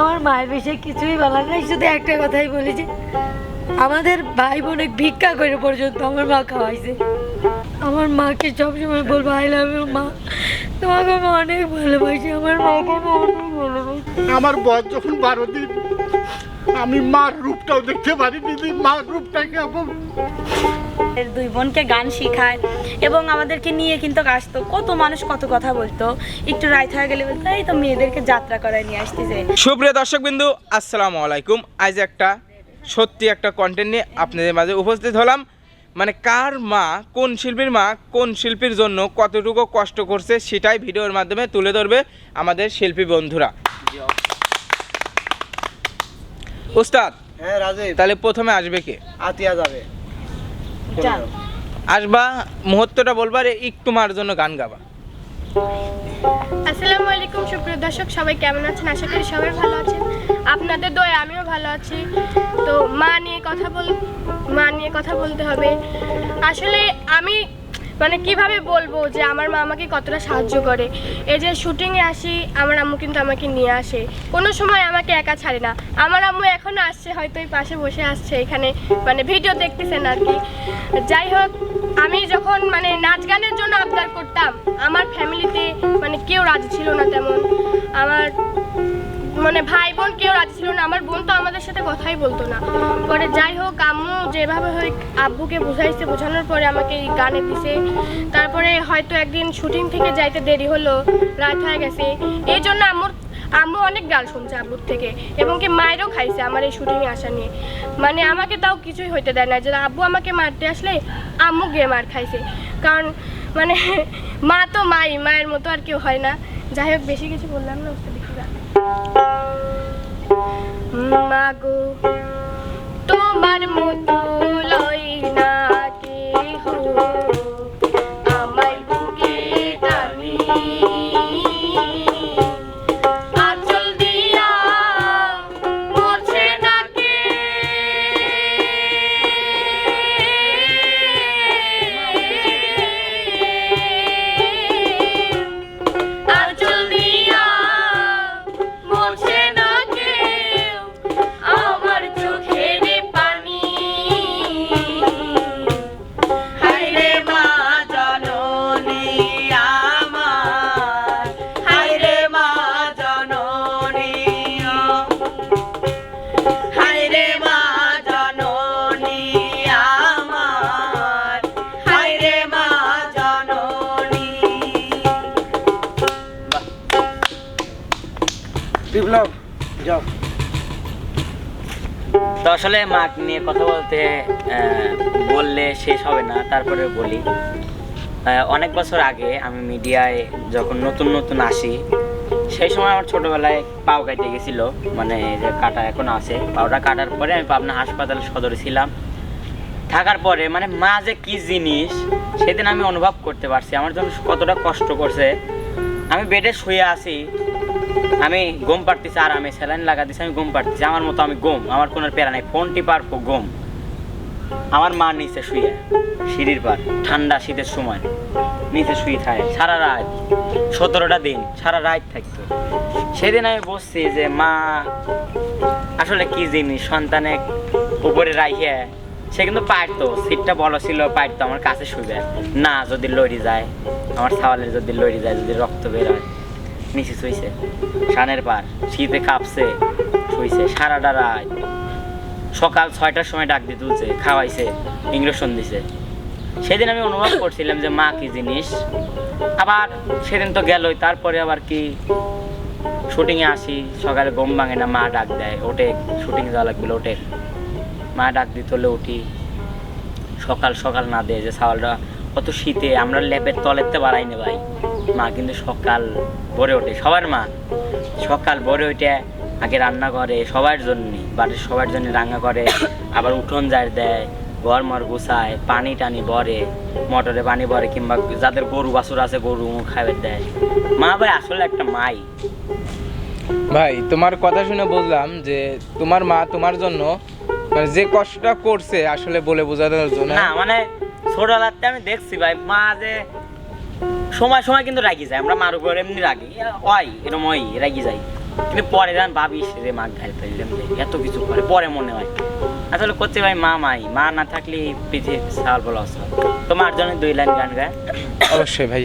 আমার মায়ের বিষয়ে কিছুই বলার নাই, শুধু একটা কথাই বলি যে আমাদের ভাই বোনে ভিক্ষা করে পর্যন্ত আমার মা খাওয়াইছে। আমার মাকে সবসময় বলব আই লাভ ইউ মা। তোমাকে আমি অনেক ভালোবাসি, আমার মাকে অনেক ভালোবাসি। আমার বয়স যখন বারো দিন, আমি মার রূপটাও দেখতে পারিনি মার রূপটা কেমন এর দুই বোনকে গান শেখায় এবং আমাদেরকে নিয়ে কিন্তু আসতো। কত মানুষ কত কথা বলতো। একটু রাইত হয়ে গেলে বলতো এই তো মেয়েদেরকে যাত্রা করায় নিয়ে আসতেছে। সুপ্রিয় দর্শকবিন্দু আসসালামু আলাইকুম। আজ একটা সত্যি একটা কন্টেন্ট নিয়ে আপনাদের মাঝে উপস্থিত হলাম। মানে কার মা কোন শিল্পীর মা কোন শিল্পীর জন্য কতটুকু কষ্ট করছে সেটাই ভিডিওর মাধ্যমে তুলে ধরবে আমাদের শিল্পী বন্ধুরা। উস্তাদ হ্যাঁ রাজীব। তাহলে প্রথমে আসবে কে? আতিয়া যাবে। আসবা মুহূর্তটা বলবার একটু মার জন্য গান গাবা। আসসালামু আলাইকুম সুপ্রিয় দর্শক সবাই কেমন আছেন? আশা করি সবাই ভালো আছেন। আপনাদের দয়ে আমিও ভালো আছি। তো মা নিয়ে কথা বল মা নিয়ে কথা বলতে হবে। আসলে আমি মানে কীভাবে বলব যে আমার মা আমাকে কতটা সাহায্য করে? এই যে শুটিংয়ে আসি, আমার আম্মু কিন্তু আমাকে নিয়ে আসে। কোনো সময় আমাকে একা ছাড়ে না। আমার আম্মু এখনও আসছে, হয়তো এই পাশে বসে আসছে, এখানে মানে ভিডিও দেখতেছেন আর কি। যাই হোক, আমি যখন মানে নাচ গানের জন্য আবদার করতাম, আমার ফ্যামিলিতে মানে কেউ রাজি ছিল না তেমন। আমার মানে ভাই বোন কেউ রাজি ছিল না, আমার বোন তো আমাদের সাথে কথাই বলতো না। পরে যাই হোক, আম্মু যেভাবে হোক আব্বুকে বুঝাইছে, বোঝানোর পরে আমাকে এই গানে দিছে। তারপরে হয়তো একদিন শুটিং থেকে যাইতে দেরি হলো, রাত হয়ে গেছে। এই জন্য আম্মুর, আম্মু অনেক গাল শুনছে আব্বুর থেকে, এবং কি মায়েরও খাইছে আমার এই শুটিংয়ে আসা নিয়ে। মানে আমাকে তাও কিছুই হইতে দেয় না, যে আব্বু আমাকে মারতে আসলে আম্মু গিয়ে মার খাইছে। কারণ মানে মা তো মাই, মায়ের মতো আর কেউ হয় না। যাই হোক, বেশি কিছু বললাম না। মাগো তোমার মতো লই আসলে মাক নিয়ে কথা বলতে বললে শেষ হবে না, তারপরে বলি। অনেক বছর আগে আমি মিডিয়ায় যখন নতুন নতুন আসি, সেই সময় আমার ছোটবেলায় পাও কাটে গেছিল। মানে যে কাটা এখন আছে, পাওটা কাটার পরে আমি পাবনা হাসপাতাল সদরে ছিলাম। থাকার পরে মানে মা যে কি জিনিস, সেদিন আমি অনুভব করতে পারছি। আমার জন্য কতটা কষ্ট করছে, আমি বেডে শুয়ে আছি আমি গম পাড়তেছি, আর আমি স্যালাইন লাগা দিছি, আমি গম পাড়তেছি। আমার মতো আমি গম আমার কোনো প্যারা নাই। ফোন টিপার পর গম আমার মা নিচে শুয়ে, সিঁড়ির পার, ঠান্ডা শীতের সময়, নিচে শুয়ে থাকে, সারা রাত, সতেরোটা দিন, সারা রাত থাকতো। সেদিন আমি বসছি যে, মা, আসলে কি জিনিস? সন্তানে উপরে রাইখে, সে কিন্তু পারতো, সিটটা বড় ছিল, পারতো, আমার কাছে শুবে না, যদি লড়ি যায়, আমার সাওয়ালের যদি লড়ি যায়, যদি রক্ত বের হয় নিচে শুইছে সানের পার শীতে কাঁপছে শুইছে সারাটা রাত। সকাল ছয়টার সময় ডাক দিয়ে তুলছে, খাওয়াইছে ইংরেশন দিছে। সেদিন আমি অনুভব করছিলাম যে মা কি জিনিস। আবার সেদিন তো গেলই, তারপরে আবার কি? শুটিংয়ে আসি, সকালে গম ভাঙে না, মা ডাক দেয়, ওঠে শুটিং যাওয়া লাগবে, ওঠে। মা ডাক দিতে হলে উঠি। সকাল সকাল না দেয় যে সাওয়ালটা কত শীতে আমরা ল্যাপের তলেতে বাড়াই না ভাই। মা কিন্তু সকাল ভরে ওঠে সবার মা। সকাল ভরে ওঠে আগে রান্না করে সবার জন্যই বাড়ির সবার জন্য রান্না করে আবার উঠোন যায় দেয় ঘর মর গুছায় পানি টানি ভরে মোটরে পানি ভরে কিংবা যাদের গরু বাছুর আছে গরু খাবার দেয়। মা ভাই আসলে একটা মাই। ভাই তোমার কথা শুনে বুঝলাম যে তোমার মা তোমার জন্য মানে যে কষ্টটা করছে আসলে বলে বোঝানোর জন্য। না মানে ছোটবেলাতে আমি দেখছি ভাই মা যে সময় সময় কিন্তু রাগি যায়। আমরা মার উপর এমনি রাগি। হয় এরকম হয় রাগি যাই কিন্তু পরে যান ভাবি রে মা ঘাই ফেললাম এত কিছু করে। পরে মনে হয়। আসলে করছে ভাই মা মাই। মা না থাকলে পিঠে সাল বলা অসল তোমার জন্য দুই লাইন গান গায়। অবশ্যই ভাই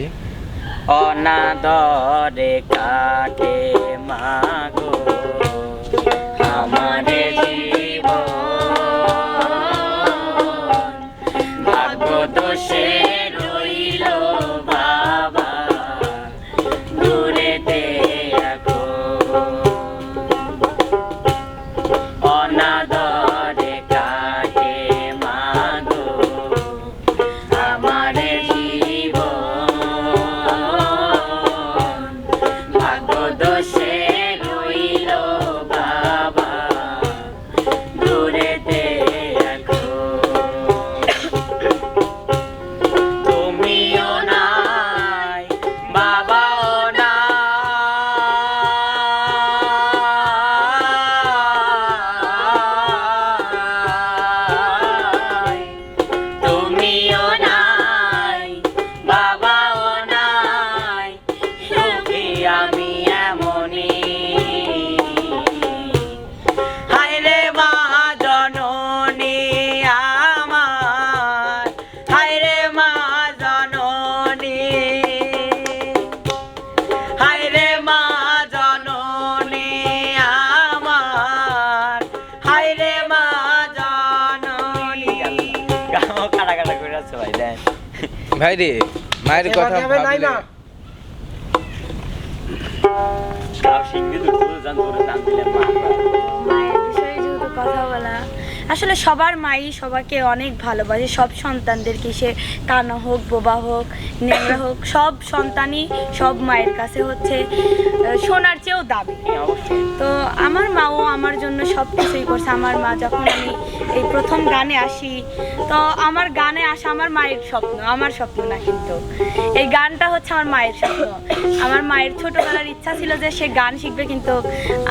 অনাদরে কাটে মাগো? আমারে ভাই রে মায়ের কথা ভাবলে না। গাও শিখবে দুটো জান ধরে টান মা মায়ের বিষয়ে যেহেতু কথা বলা আসলে সবার মাই সবাইকে অনেক ভালোবাসে সব সন্তানদেরকে সে কানা হোক বোবা হোক ন্যাংরা হোক সব সন্তানই সব মায়ের কাছে হচ্ছে সোনার চেয়েও দাবি তো আমার মাও আমার জন্য সব কিছুই করছে। আমার মা যখন আমি এই প্রথম গানে আসি তো আমার গানে আসা আমার মায়ের স্বপ্ন আমার স্বপ্ন না কিন্তু। এই গানটা হচ্ছে আমার মায়ের স্বপ্ন। আমার মায়ের ছোটবেলার ইচ্ছা ছিল যে সে গান শিখবে কিন্তু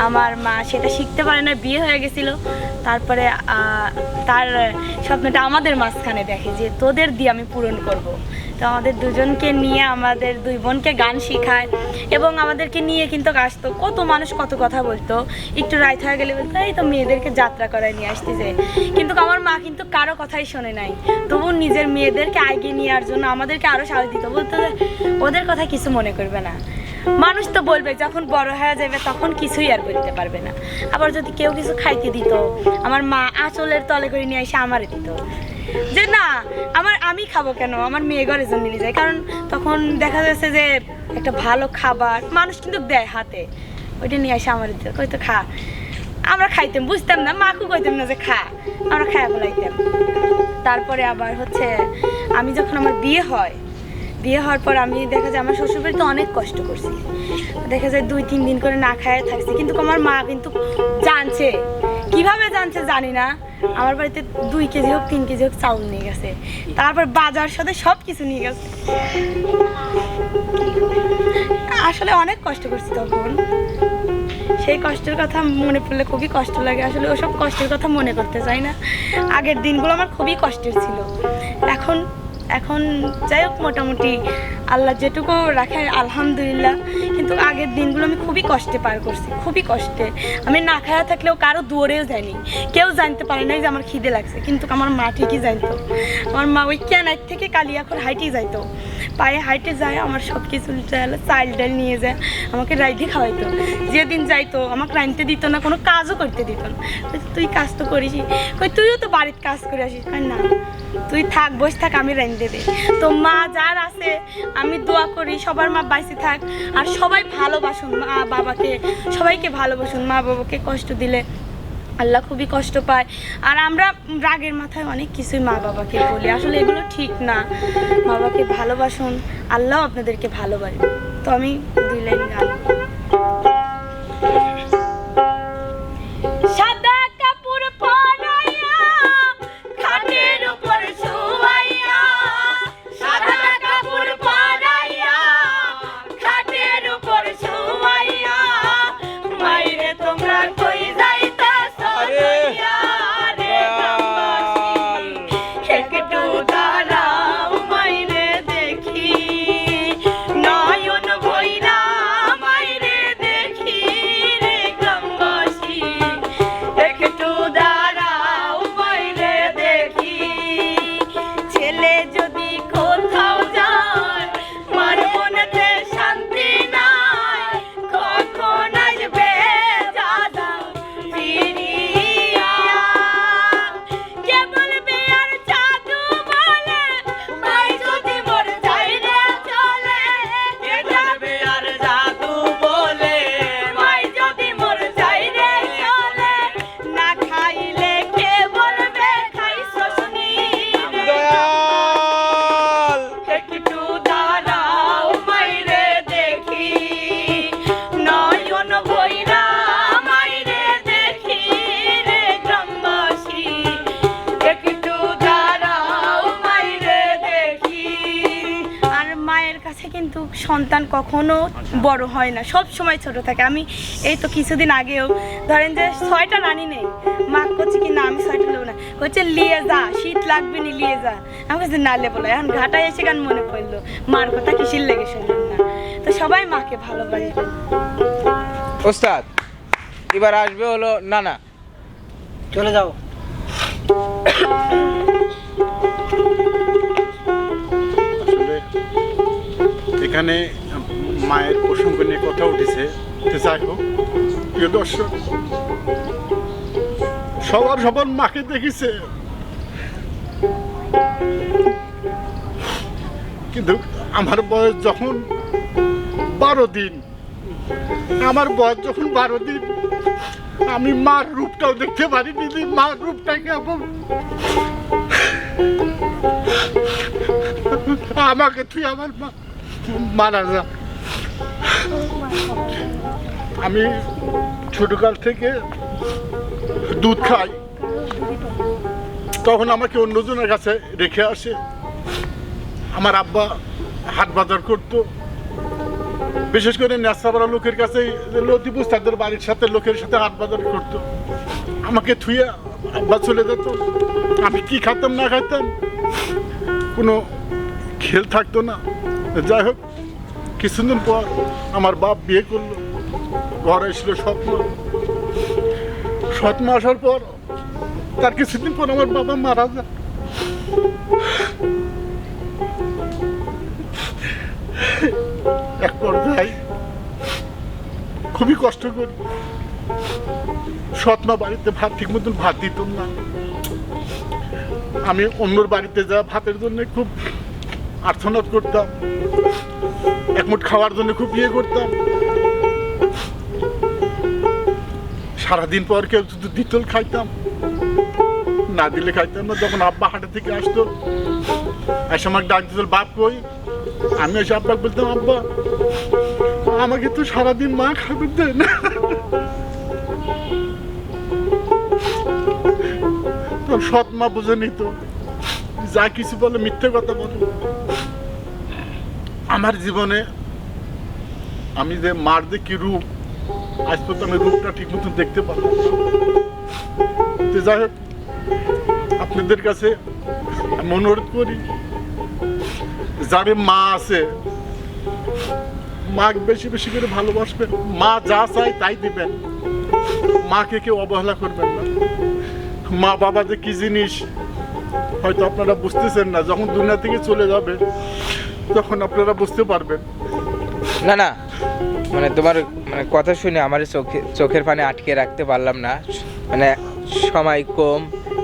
আমার মা সেটা শিখতে পারে না বিয়ে হয়ে গেছিল। তারপরে তার স্বপ্নটা আমাদের মাঝখানে দেখে যে তোদের দিয়ে আমি পূরণ করব। তো আমাদের দুজনকে নিয়ে, আমাদের দুই বোনকে গান শেখায় এবং আমাদেরকে নিয়ে কিন্তু আসতো। কত মানুষ কত কথা বলতো। একটু রাইত হয়ে গেলে বলতো, এই তো মেয়েদেরকে যাত্রা করায় নিয়ে আসতেছে। কিন্তু আমার মা কিন্তু কারও কথাই শোনে নাই। তবু নিজের মেয়েদেরকে আগিয়ে নেওয়ার জন্য আমাদেরকে আরও সাহস দিত। বলতো ওদের কথা কিছু মনে করবে না। মানুষ তো বলবে, যখন বড় হয়ে যাবে তখন কিছুই আর বলতে পারবে না। আবার যদি কেউ কিছু খাইতে দিত, আমার মা আঁচলের তলে করে নিয়ে এসে আমারে দিত। যে না, আমার আমি খাব কেন? আমার মেয়ে ঘরে জন্য নিয়ে যায়। কারণ তখন দেখা যাচ্ছে যে একটা ভালো খাবার মানুষ কিন্তু দেয় হাতে। ওইটা নিয়ে এসে আমার দিত। কইতো, খা, আমরা খাইতাম, বুঝতাম না। মাকু কইতাম না যে খা, আমরা খায়া ফেলাইতাম। তারপরে আবার হচ্ছে, আমি যখন আমার বিয়ে হয় বিয়ে হওয়ার পর আমি দেখা যায় আমার শ্বশুরবাড়িতে অনেক কষ্ট করছি। দেখা যায় দুই, তিন দিন করে না খায় থাকছি। কিন্তু আমার মা কিন্তু জানছে। কীভাবে জানছে জানি না। আমার বাড়িতে দুই কেজি হোক, তিন কেজি হোক চাউল নিয়ে গেছে। তারপর বাজার সাথে সব কিছু নিয়ে গেছে। আসলে অনেক কষ্ট করছি তখন। সেই কষ্টের কথা মনে পড়লে খুবই কষ্ট লাগে। আসলে ওসব কষ্টের কথা মনে করতে চাই না। আগের দিনগুলো আমার খুবই কষ্টের ছিল। এখন এখন যাই হোক, মোটামুটি আল্লাহ যেটুকু রাখে, আলহামদুলিল্লাহ। কিন্তু আগের দিনগুলো আমি খুবই কষ্টে পার করছি, খুবই কষ্টে। আমি না খাওয়া থাকলেও কারও দুয়ারেও যায়নি। কেউ জানতে পারে নাই যে আমার খিদে লাগছে, কিন্তু আমার মা ঠিকই জানতো। আমার মা ওই ক্যানাইট থেকে কালিয়াখর হাইটে যাইতো। পায়ে হাইটে যায়, আমার সব কিছু চাল ডাল নিয়ে যায়, আমাকে রাইতে খাওয়াইতো। যেদিন যাইতো, আমাকে রাঁধতে দিত না, কোনো কাজও করতে দিত না। তুই কাজ তো করিস কই, তুইও তো বাড়ির কাজ করে আসিস। না। তুই থাক, বসে থাক, আমি রাঁধতে দেবে তো মা যার আছে, আমি দোয়া করি, সবার মা বাইসে থাক। আর সবাই ভালোবাসুন মা বাবাকে, সবাইকে ভালোবাসুন মা বাবাকে কষ্ট দিলে। আল্লাহ খুবই কষ্ট পায়। আর আমরা রাগের মাথায় অনেক কিছুই মা বাবাকে বলি। আসলে এগুলো ঠিক না। মা বাবাকে ভালোবাসুন, আল্লাহ আপনাদেরকে ভালোবাসে তো আমি দুই লাইন গান কখনো বড় হয় না। সব সময় ছোট থাকে। আমি এই তো কিছুদিন আগেও ধরেন যে ছয়টা রানী নেই। মা করছে কি না আমি ছয়টা নেব না। হচ্ছে লিয়ে যা শীত লাগবে নি লিয়ে যা। আমি বলছি না লেবো না। এখন ঘাটায় এসে গান মনে পড়ল। মার কথা কিসির লেগে শুনলাম না। তো সবাই মাকে ভালোবাসবে ওস্তাদ এবার আসবে হলো নানা। চলে যাও। এখানে মায়ের প্রসঙ্গ নিয়ে কথা উঠেছে। যাই হোক, প্রিয় দর্শক, সবার সবার মাকে দেখিছে। কিন্তু আমার বয়স যখন বারো দিন, আমার বয়স যখন বারো দিন, আমি মার রূপটাও দেখতে পারিনি যে মার রূপটা কেমন। আমাকে তুই আমার মা মারা যা। আমি ছোটকাল থেকে দুধ খাই। তখন আমাকে অন্যজনের কাছে রেখে আসে। আমার আব্বা হাট বাজার করতো। বিশেষ করে নেশাবাড়া লোকের কাছে লতিপুষ তাদের বাড়ির সাথে লোকের সাথে হাট বাজার করতো। আমাকে থুয়ে আব্বা চলে যেত। আমি কি খাতাম না খাইতাম কোনো খেল থাকতো না। যাই হোক কিছুদিন পর আমার বাপ বিয়ে করল, ঘরে এসেছিল স্বপ্ন। সৎ মা আসার পর তার কিছুদিন পর আমার বাবা মারা যায়। এক পর্যায়ে খুবই কষ্ট করি। সৎ মা বাড়িতে ভাত ঠিক মতন ভাত দিতাম না। আমি অন্যর বাড়িতে যা ভাতের জন্য খুব আর্থনাদ করতাম। একমুঠ খাওয়ার জন্য খুব ইয়ে করতাম। সারাদিন পর কেউ শুধু দ্বিতল খাইতাম। না দিলে খাইতাম না, যখন আব্বা হাটে থেকে আসতো, এসে আমাকে ডাক দিত বাপ কই? আমি এসে আব্বাকে বলতাম, আব্বা, আমাকে তো সারাদিন মা খাবে দেয় না। সৎ মা বুঝে নিত, যা কিছু বলে মিথ্যে কথা বলে। আমার জীবনে আমি যে মার যে কি রূপ, আজ পর্যন্ত আমি রূপটা ঠিক মতন দেখতে পারলাম যাই হোক, আপনাদের কাছে আমি অনুরোধ করি, যাদের মা আছে, মাকে বেশি বেশি করে ভালোবাসবেন। মা যা চায় তাই দিবেন। মাকে কেউ অবহেলা করবেন না। মা বাবা যে কি জিনিস, হয়তো আপনারা বুঝতেছেন না, যখন দুনিয়া থেকে চলে যাবে তখন আপনারা বুঝতে পারবেন। না না। মানে তোমার মানে কথা শুনে আমার চোখে চোখের পানি আটকে রাখতে পারলাম না। মানে সময় কম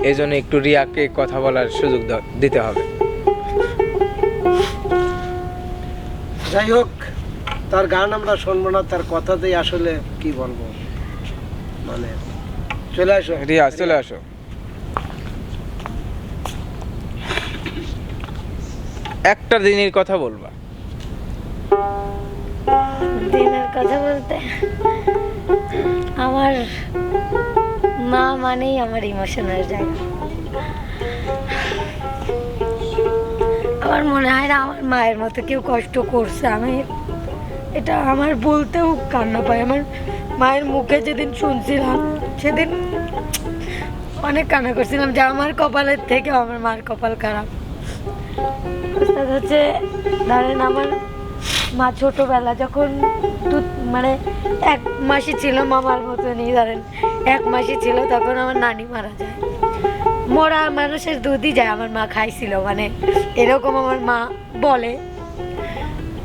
এই জন্য একটু রিয়াকে কথা বলার সুযোগ দিতে হবে। যাই হোক তার গান আমরা শুনব না তার কথাতেই আসলে কি বলব? মানে চলে আসো। রিয়া চলে আসো। একটা দিনের কথা বলবা। দিনের কথা বলতে? আমার মা মানেই আমার ইমোশনাল জায়গা। আমার মনে হয় না আমার মায়ের মতো কেউ কষ্ট করছে। আমি এটা আমার বলতেও কান্না পায় আমার মায়ের মুখে যেদিন শুনছিলাম, সেদিন অনেক কান্না করছিলাম যে আমার কপালের থেকে আমার মার কপাল খারাপ। অর্থাৎ হচ্ছে, ধরেন আমার মা ছোটবেলা যখন দু মানে এক মাসই ছিল মামার মতনই, ধরেন এক মাসই ছিল তখন আমার নানি মারা যায়। মরা মানুষের দুধই যায়, আমার মা খাইছিল মানে এরকম আমার মা বলে।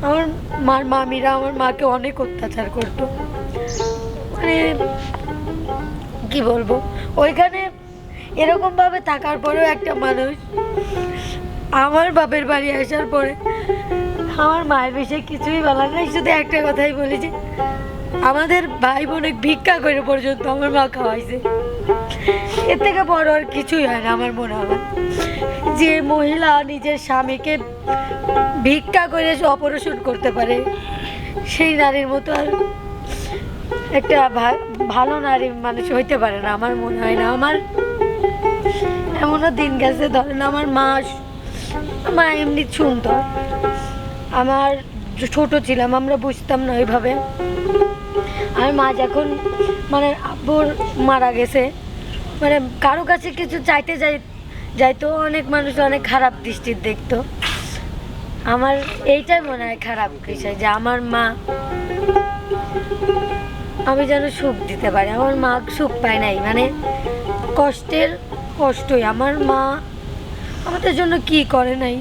আমার মার মামিরা আমার মাকে অনেক অত্যাচার করতো। মানে কি বলব? ওইখানে এরকম ভাবে থাকার পরেও একটা মানুষ আমার বাপের বাড়ি আসার পরে আমার মায়ের বিষয়ে কিছুই বলার নাই, শুধু একটা কথাই বলি যে আমাদের ভাই বোনে ভিক্ষা করে পর্যন্ত আমার মা খাওয়াইছে। এর থেকে বড় আর কিছুই হয় না আমার মনে হয়। যে মহিলা নিজের স্বামীকে ভিক্ষা করে অপারেশন করতে পারে, সেই নারীর মতো আর একটা ভালো নারী মানুষ হইতে পারে না আমার মনে হয় না। আমার এমনও দিন গেছে, ধরেন আমার মা মা এমনি সুন্দর আমার ছোট ছিলাম, আমরা বুঝতাম না ওইভাবে। আর মা যখন মানে আব্বুর মারা গেছে মানে কারও কাছে কিছু চাইতে যাই, যাইতো, অনেক মানুষ অনেক খারাপ দৃষ্টির দেখতো। আমার এইটাই মনে হয় খারাপ বিষয় যে আমার মা, আমি যেন সুখ দিতে পারি। আমার মা সুখ পায় নাই মানে কষ্টের কষ্টই। আমার মা আমাদের জন্য কি করে নাই?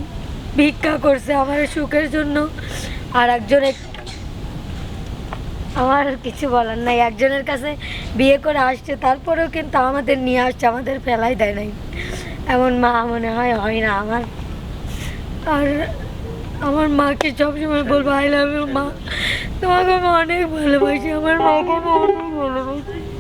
ভিক্ষা করছে আমার সুখের জন্য। আর একজনের আমার কিছু বলার নাই। একজনের কাছে বিয়ে করে আসছে, তারপরেও কিন্তু আমাদের নিয়ে আসছে, আমাদের ফেলাই দেয় নাই। এমন মা মনে হয় হয় না আমার। আর আমার মাকে সবসময় বলব আই লাভ ইউ মা। তোমাকে আমি অনেক ভালোবাসি। আমার মাকে আমি অনেক ভালোবাসি।